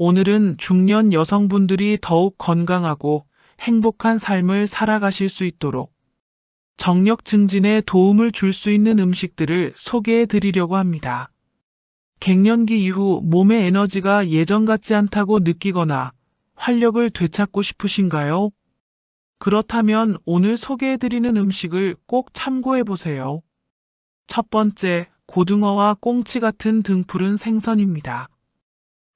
오늘은 중년 여성분들이 더욱 건강하고 행복한 삶을 살아가실 수 있도록 정력 증진에 도움을 줄 수 있는 음식들을 소개해 드리려고 합니다. 갱년기 이후 몸의 에너지가 예전 같지 않다고 느끼거나 활력을 되찾고 싶으신가요? 그렇다면 오늘 소개해 드리는 음식을 꼭 참고해 보세요. 첫 번째, 고등어와 꽁치 같은 등푸른 생선입니다.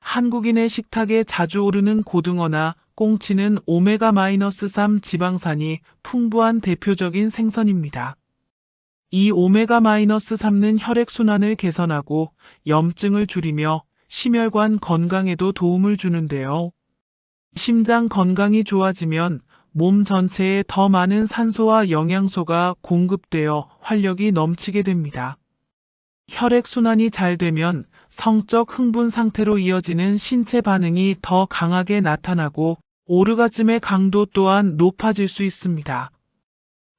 한국인의 식탁에 자주 오르는 고등어나 꽁치는 오메가-3 지방산이 풍부한 대표적인 생선입니다. 이 오메가-3는 혈액순환을 개선하고 염증을 줄이며 심혈관 건강에도 도움을 주는데요. 심장 건강이 좋아지면 몸 전체에 더 많은 산소와 영양소가 공급되어 활력이 넘치게 됩니다. 혈액순환이 잘 되면 성적 흥분 상태로 이어지는 신체 반응이 더 강하게 나타나고 오르가즘의 강도 또한 높아질 수 있습니다.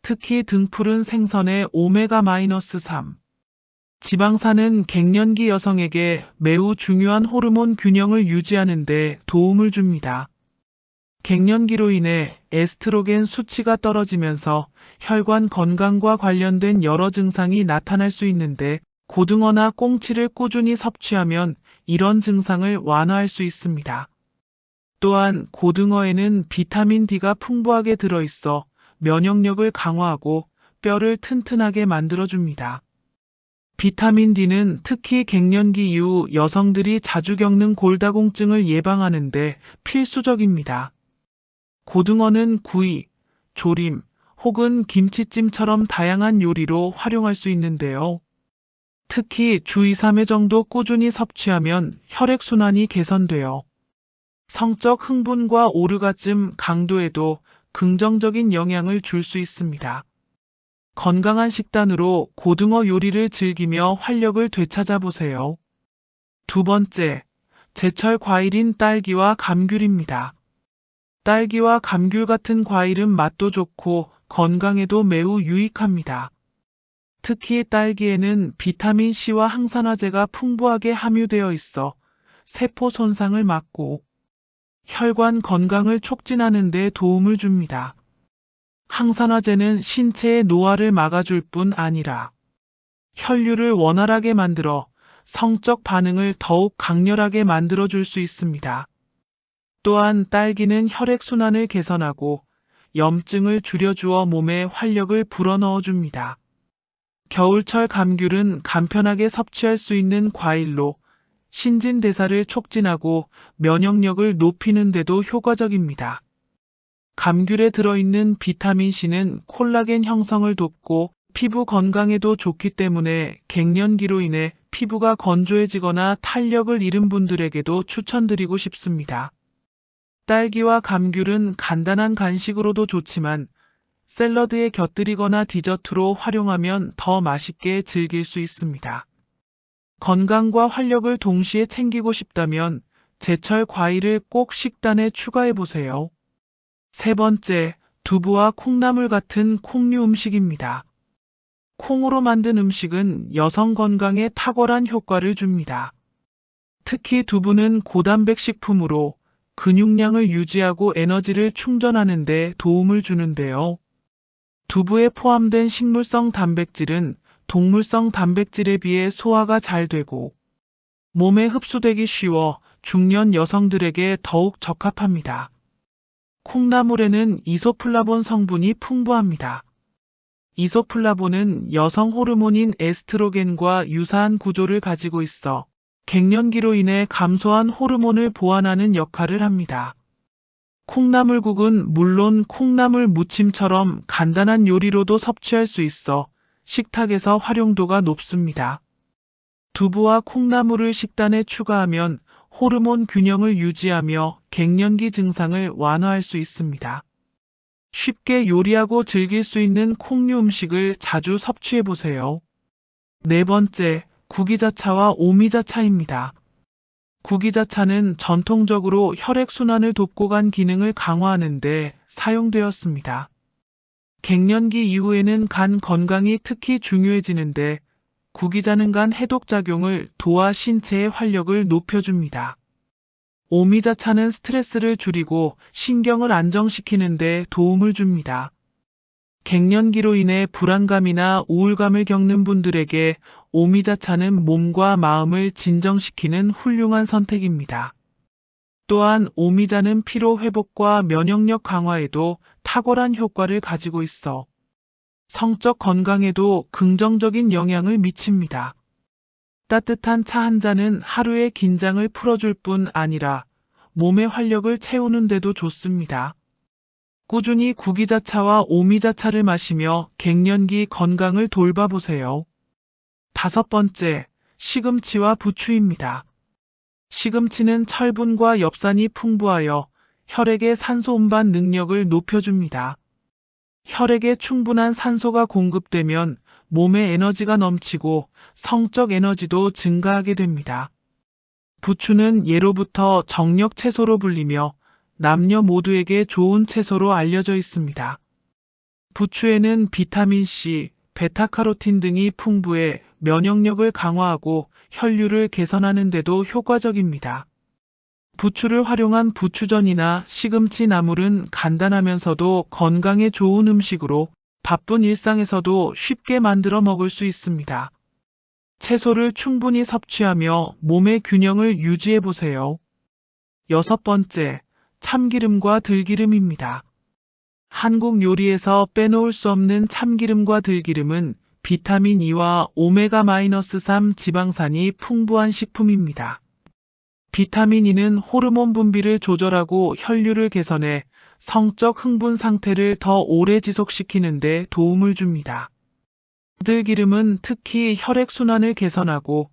특히 등푸른 생선의 오메가-3 지방산은 갱년기 여성에게 매우 중요한 호르몬 균형을 유지하는 데 도움을 줍니다. 갱년기로 인해 에스트로겐 수치가 떨어지면서 혈관 건강과 관련된 여러 증상이 나타날 수 있는데 고등어나 꽁치를 꾸준히 섭취하면 이런 증상을 완화할 수 있습니다. 또한 고등어에는 비타민 D가 풍부하게 들어있어 면역력을 강화하고 뼈를 튼튼하게 만들어줍니다. 비타민 D는 특히 갱년기 이후 여성들이 자주 겪는 골다공증을 예방하는데 필수적입니다. 고등어는 구이, 조림, 혹은 김치찜처럼 다양한 요리로 활용할 수 있는데요. 특히 주 2, 3회 정도 꾸준히 섭취하면 혈액순환이 개선되어 성적 흥분과 오르가즘 강도에도 긍정적인 영향을 줄 수 있습니다. 건강한 식단으로 고등어 요리를 즐기며 활력을 되찾아 보세요. 두 번째, 제철 과일인 딸기와 감귤입니다. 딸기와 감귤 같은 과일은 맛도 좋고 건강에도 매우 유익합니다. 특히 딸기에는 비타민 C와 항산화제가 풍부하게 함유되어 있어 세포 손상을 막고 혈관 건강을 촉진하는 데 도움을 줍니다. 항산화제는 신체의 노화를 막아줄 뿐 아니라 혈류를 원활하게 만들어 성적 반응을 더욱 강렬하게 만들어줄 수 있습니다. 또한 딸기는 혈액순환을 개선하고 염증을 줄여주어 몸에 활력을 불어넣어 줍니다. 겨울철 감귤은 간편하게 섭취할 수 있는 과일로 신진대사를 촉진하고 면역력을 높이는 데도 효과적입니다. 감귤에 들어있는 비타민C는 콜라겐 형성을 돕고 피부 건강에도 좋기 때문에 갱년기로 인해 피부가 건조해지거나 탄력을 잃은 분들에게도 추천드리고 싶습니다. 딸기와 감귤은 간단한 간식으로도 좋지만 샐러드에 곁들이거나 디저트로 활용하면 더 맛있게 즐길 수 있습니다. 건강과 활력을 동시에 챙기고 싶다면 제철 과일을 꼭 식단에 추가해 보세요. 세 번째, 두부와 콩나물 같은 콩류 음식입니다. 콩으로 만든 음식은 여성 건강에 탁월한 효과를 줍니다. 특히 두부는 고단백 식품으로 근육량을 유지하고 에너지를 충전하는 데 도움을 주는데요. 두부에 포함된 식물성 단백질은 동물성 단백질에 비해 소화가 잘 되고 몸에 흡수되기 쉬워 중년 여성들에게 더욱 적합합니다. 콩나물에는 이소플라본 성분이 풍부합니다. 이소플라본은 여성 호르몬인 에스트로겐과 유사한 구조를 가지고 있어 갱년기로 인해 감소한 호르몬을 보완하는 역할을 합니다. 콩나물국은 물론 콩나물 무침처럼 간단한 요리로도 섭취할 수 있어 식탁에서 활용도가 높습니다. 두부와 콩나물을 식단에 추가하면 호르몬 균형을 유지하며 갱년기 증상을 완화할 수 있습니다. 쉽게 요리하고 즐길 수 있는 콩류 음식을 자주 섭취해 보세요. 네 번째, 구기자차와 오미자차입니다. 구기자차는 전통적으로 혈액순환을 돕고 간 기능을 강화하는데 사용되었습니다. 갱년기 이후에는 간 건강이 특히 중요해지는데 구기자는 간 해독작용을 도와 신체의 활력을 높여줍니다. 오미자차는 스트레스를 줄이고 신경을 안정시키는 데 도움을 줍니다. 갱년기로 인해 불안감이나 우울감을 겪는 분들에게 오미자차는 몸과 마음을 진정시키는 훌륭한 선택입니다. 또한 오미자는 피로 회복과 면역력 강화에도 탁월한 효과를 가지고 있어 성적 건강에도 긍정적인 영향을 미칩니다. 따뜻한 차 한 잔은 하루의 긴장을 풀어줄 뿐 아니라 몸의 활력을 채우는 데도 좋습니다. 꾸준히 구기자차와 오미자차를 마시며 갱년기 건강을 돌봐보세요. 다섯 번째, 시금치와 부추입니다. 시금치는 철분과 엽산이 풍부하여 혈액의 산소 운반 능력을 높여줍니다. 혈액에 충분한 산소가 공급되면 몸에 에너지가 넘치고 성적 에너지도 증가하게 됩니다. 부추는 예로부터 정력 채소로 불리며 남녀 모두에게 좋은 채소로 알려져 있습니다. 부추에는 비타민C, 베타카로틴 등이 풍부해 면역력을 강화하고 혈류를 개선하는 데도 효과적입니다. 부추를 활용한 부추전이나 시금치 나물은 간단하면서도 건강에 좋은 음식으로 바쁜 일상에서도 쉽게 만들어 먹을 수 있습니다. 채소를 충분히 섭취하며 몸의 균형을 유지해 보세요. 여섯 번째, 참기름과 들기름입니다. 한국 요리에서 빼놓을 수 없는 참기름과 들기름은 비타민 E와 오메가-3 지방산이 풍부한 식품입니다. 비타민 E는 호르몬 분비를 조절하고 혈류를 개선해 성적 흥분 상태를 더 오래 지속시키는 데 도움을 줍니다. 들기름은 특히 혈액순환을 개선하고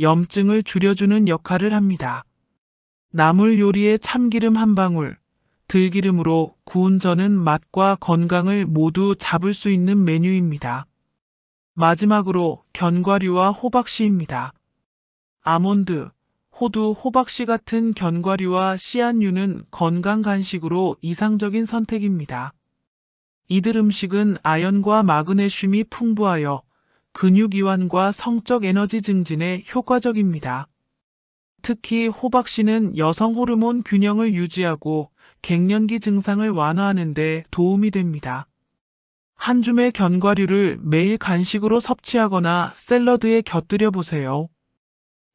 염증을 줄여주는 역할을 합니다. 나물 요리에 참기름 한 방울, 들기름으로 구운 전은 맛과 건강을 모두 잡을 수 있는 메뉴입니다. 마지막으로 견과류와 호박씨입니다. 아몬드, 호두, 호박씨 같은 견과류와 씨앗류는 건강 간식으로 이상적인 선택입니다. 이들 음식은 아연과 마그네슘이 풍부하여 근육 이완과 성적 에너지 증진에 효과적입니다. 특히 호박씨는 여성 호르몬 균형을 유지하고 갱년기 증상을 완화하는 데 도움이 됩니다. 한 줌의 견과류를 매일 간식으로 섭취하거나 샐러드에 곁들여 보세요.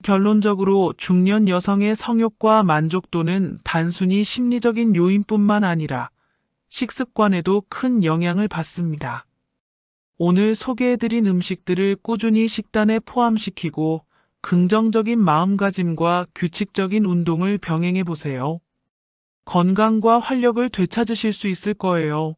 결론적으로 중년 여성의 성욕과 만족도는 단순히 심리적인 요인뿐만 아니라 식습관에도 큰 영향을 받습니다. 오늘 소개해드린 음식들을 꾸준히 식단에 포함시키고 긍정적인 마음가짐과 규칙적인 운동을 병행해 보세요. 건강과 활력을 되찾으실 수 있을 거예요.